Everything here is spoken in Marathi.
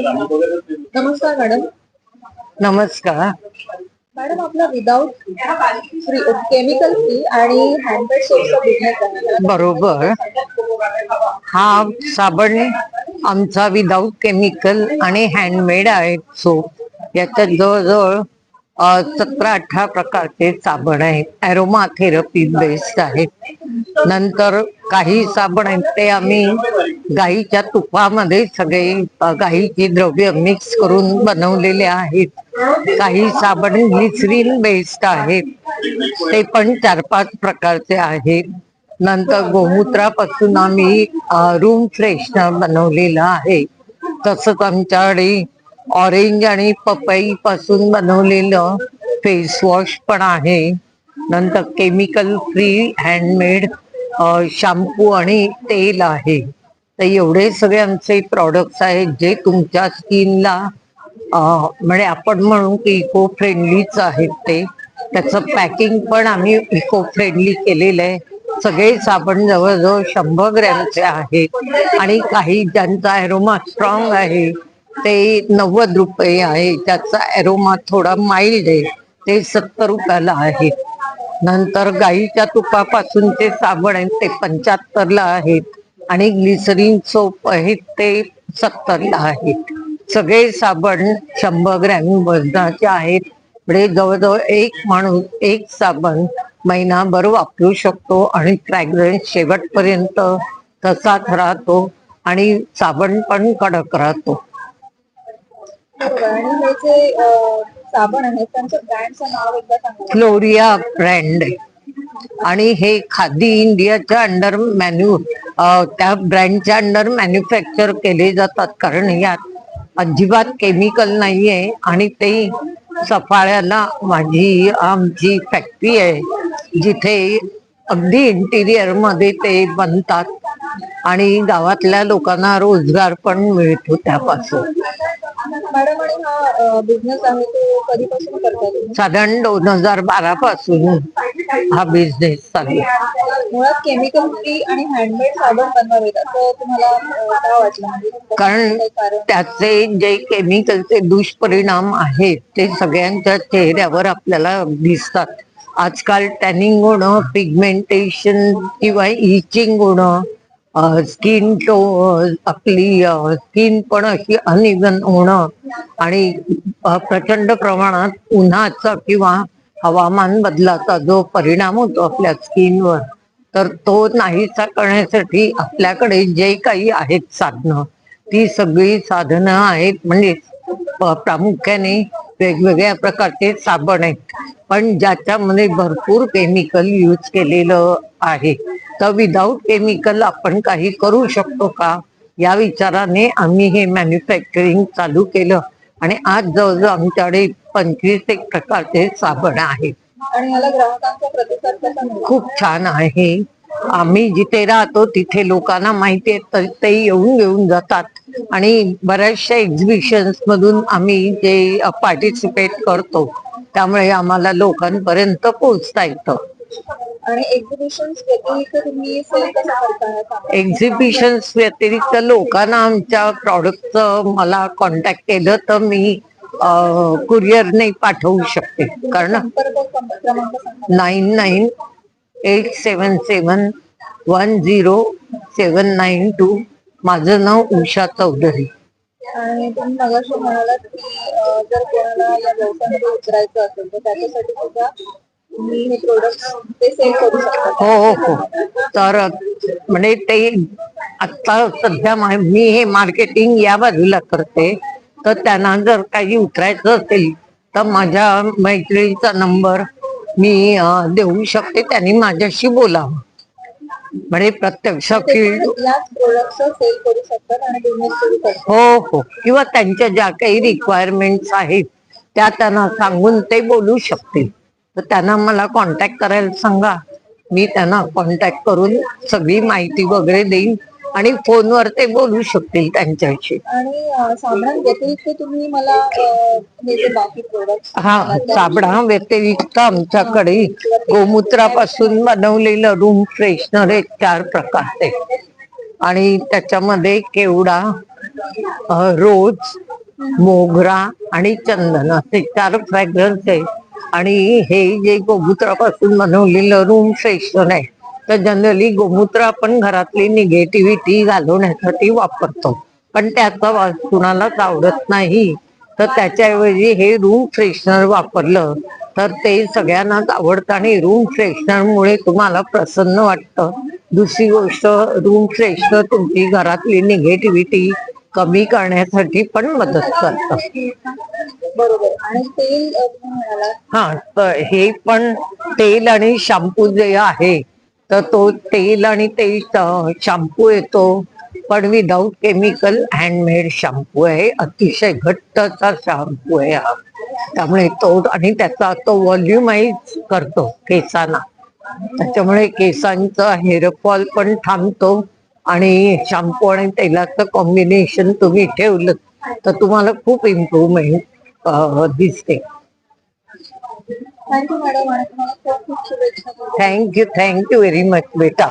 नमस्कार मॅडम. नमस्कार. मॅडम आपला विदाऊट फ्री केमिकल फ्री आणि हँडमेड सोपचा बिझनेस आहे बरोबर. हा साबण आमचा विदाऊट केमिकल आणि हँडमेड आहे. सोप याच्यात जवळजवळ सतरा अठरा प्रकारचे साबण आहेत. ॲरोमा थेरपी बेस्ड आहेत नंतर काही साबण आहेत ते आम्ही गाईच्या तुपामध्ये सगळे गाईची द्रव्य मिक्स करून बनवलेले आहेत. काही साबण ग्लिसरीन बेस्ड आहेत. ते पण चार पाच प्रकारचे आहेत. नंतर गोमूत्रापासून आम्ही रूम फ्रेशनर बनवलेलं आहे. तसंच आमच्याकडे ऑरेंज आणि पपई पासून बनवलेलं फेस वॉश पण आहे. नंतर केमिकल फ्री हँडमेड शॅम्पू आणि तेल आहे. तर एवढे सगळे आमचे प्रॉडक्ट्स आहेत जे तुमच्या स्किनला म्हणजे आपण म्हणू की इको फ्रेंडलीच आहेत ते. त्याचं पॅकिंग पण आम्ही इको फ्रेंडली केलेलं आहे. सगळे साबण जवळजवळ शंभर ग्रॅमचे आहेत. आणि काही ज्यांचा ॲरोमा स्ट्रॉंग आहे ते नव्वद रुपये आहे. त्याचा ॲरोमा थोडा माइल्ड आहे. ते सत्तर रुपयाला आहे. नंतर गाईच्या तुपापासून ते साबण आहे. ते पंच्याहत्तरला आहेत आणि ग्लिसरीन सोप आहेत ते सत्तरला आहेत सगळे साबण शंभर ग्रॅम वजनाचे आहेत. म्हणजे जवळजवळ एक माणूस एक साबण महिनाभर वापरू शकतो आणि फ्रॅग्रन्स शेवटपर्यंत तसाच राहतो आणि साबण पण कडक राहतो. आणि हे जे साबण आहे त्यांचं ब्रँडचं नाव एकदा सांगा. Floria brand. आणि हे खादी इंडियाच्या अंडर मॅन्यू त्या ब्रँडच्या अंडर मॅन्युफॅक्चर केले जातात. कारण यात अजिबात केमिकल नाहीये आणि ते सफाळ्याला माझी आमची फॅक्टरी आहे जिथे अगदी इंटिरियरमध्ये ते बनतात. आणि गावातल्या लोकांना रोजगार पण मिळतो त्यापासून. मॅडम आणि हा बिझनेस आहे तो कधीपासून करताय तुम्ही? साधारण दोन हजार बारा पासून हा बिझनेस चालू आहे. मुळात केमिकल फ्री आणि हँडमेड साबण बनवावेत असं तुम्हाला अं, का वाटलं? म्हणजे कारण काही कारण? त्याचे जे केमिकलचे दुष्परिणाम आहेत ते सगळ्यांच्या चेहऱ्यावर आपल्याला दिसतात. आजकाल टॅनिंग होणं पिगमेंटेशन किंवा इचिंग होणं स्किन टो आपली स्किन पण अशी अनइवन होणं आणि प्रचंड प्रमाणात उन्हाचा किंवा हवामान बदलाचा जो परिणाम होतो आपल्या स्किनवर तर तो नाहीसा करण्यासाठी आपल्याकडे जे काही आहेत साधनं ती सगळी साधनं आहेत. म्हणजे प्रामुख्याने वेगवेगळ्या प्रकारचे साबण आहेत. पण ज्याच्यामध्ये भरपूर केमिकल यूज केलेलं आहे. तर विदाऊट केमिकल आपण काही करू शकतो का? या विचाराने आम्ही हे मॅन्युफॅक्चरिंग चालू केलं. आणि आज जवळजवळ आमच्याकडे पंचवीस एक प्रकारचे साबण आहेत. खूप छान आहे. आम्ही जिथे राहतो तिथे लोकांना माहिती आहे तर ते येऊन घेऊन जातात. आणि बऱ्याचशा एक्झिबिशन्स मधून आम्ही जे पार्टिसिपेट करतो त्यामुळे आम्हाला लोकांपर्यंत पोहोचता येतं. आणि एक्झिबिशन व्यतिरिक्त तुम्ही सेल कसा करताय सांगा. एक्झिबिशन्स व्यतिरिक्त लोकांना आमच्या प्रॉडक्टचं मला कॉन्टॅक्ट केलं तर मी कुरिअरने पाठवू शकते कारण nine nine eight seven seven one zero seven nine two माझं नाव उषा चौधरी आणि तुम्ही मगाशी म्हणालात की अं, जर कोणाला या व्यवसायामध्ये उतरायचं असेल तर त्याच्यासाठी सुद्धा तुम्ही हे प्रोडक्ट ते सेल करू शकता हो हो. हो तर म्हणजे ते आता सध्या मा- मी हे मार्केटिंग या बाजूला करते. तर त्यांना जर काही उतरायचं असेल तर माझ्या मैत्रिणीचा नंबर मी अं, देऊ शकते. त्यांनी माझ्याशी बोलावं. म्हणजे प्रत्यक्ष फील्ड याच सेल करू शकतात आणि बिझनेस सुरू करतात हो हो. किंवा त्यांच्या ज्या काही रिक्वायरमेंट्स आहेत त्या त्यांना सांगून ते बोलू शकतील. तर त्यांना मला कॉन्टॅक्ट करायला सांगा. मी त्यांना कॉन्टॅक्ट करून सगळी माहिती वगैरे देईन आणि फोनवर ते बोलू शकतील त्यांच्याशी. आणि अं, साबणां व्यतिरिक्त तुम्ही मला अं, हे जे बाकी प्रोडक्ट हा साबणा व्यतिरिक्त आमच्याकडे गोमूत्रापासून बनवलेलं रूम फ्रेशनर एक चार प्रकारचे आणि त्याच्यामध्ये केवडा अ, रोज मोगरा आणि चंदन असे चार फ्रॅग्रन्स आहे आणि हे जे गोमूत्रापासून बनवलेलं रूम फ्रेशनर आहे तर जनरली गोमूत्र आपण घरातली निगेटिव्हिटी घालवण्यासाठी वापरतो. पण त्याचा वास कुणालाच आवडत नाही. तर त्याच्याऐवजी हे रूम फ्रेशनर वापरलं तर ते सगळ्यांनाच आवडतं आणि रूम फ्रेशनरमुळे तुम्हाला प्रसन्न वाटतं. दुसरी गोष्ट रूम फ्रेशनर तुमची घरातली निगेटिव्हिटी कमी करण्यासाठी पण मदत करतं. बरोबर. आणि तेल तुम्ही म्हणाला हा तर हे पण तेल आणि शॅम्पू जे आहे तर तो तेल आणि ते शॅम्पू येतो. पण विदाऊट केमिकल हँडमेड शॅम्पू आहे. अतिशय घट्टचा शॅम्पू आहे हा. त्यामुळे तो आणि त्याचा तो व्हॉल्युमाइज करतो केसांना. त्याच्यामुळे केसांचा हेअरफॉल पण थांबतो. आणि शॅम्पू आणि तेलाचं कॉम्बिनेशन तुम्ही ठेवलं तर तुम्हाला खूप इम्प्रूव्हमेंट दिसते. Thank you madam thank you very much बेटा.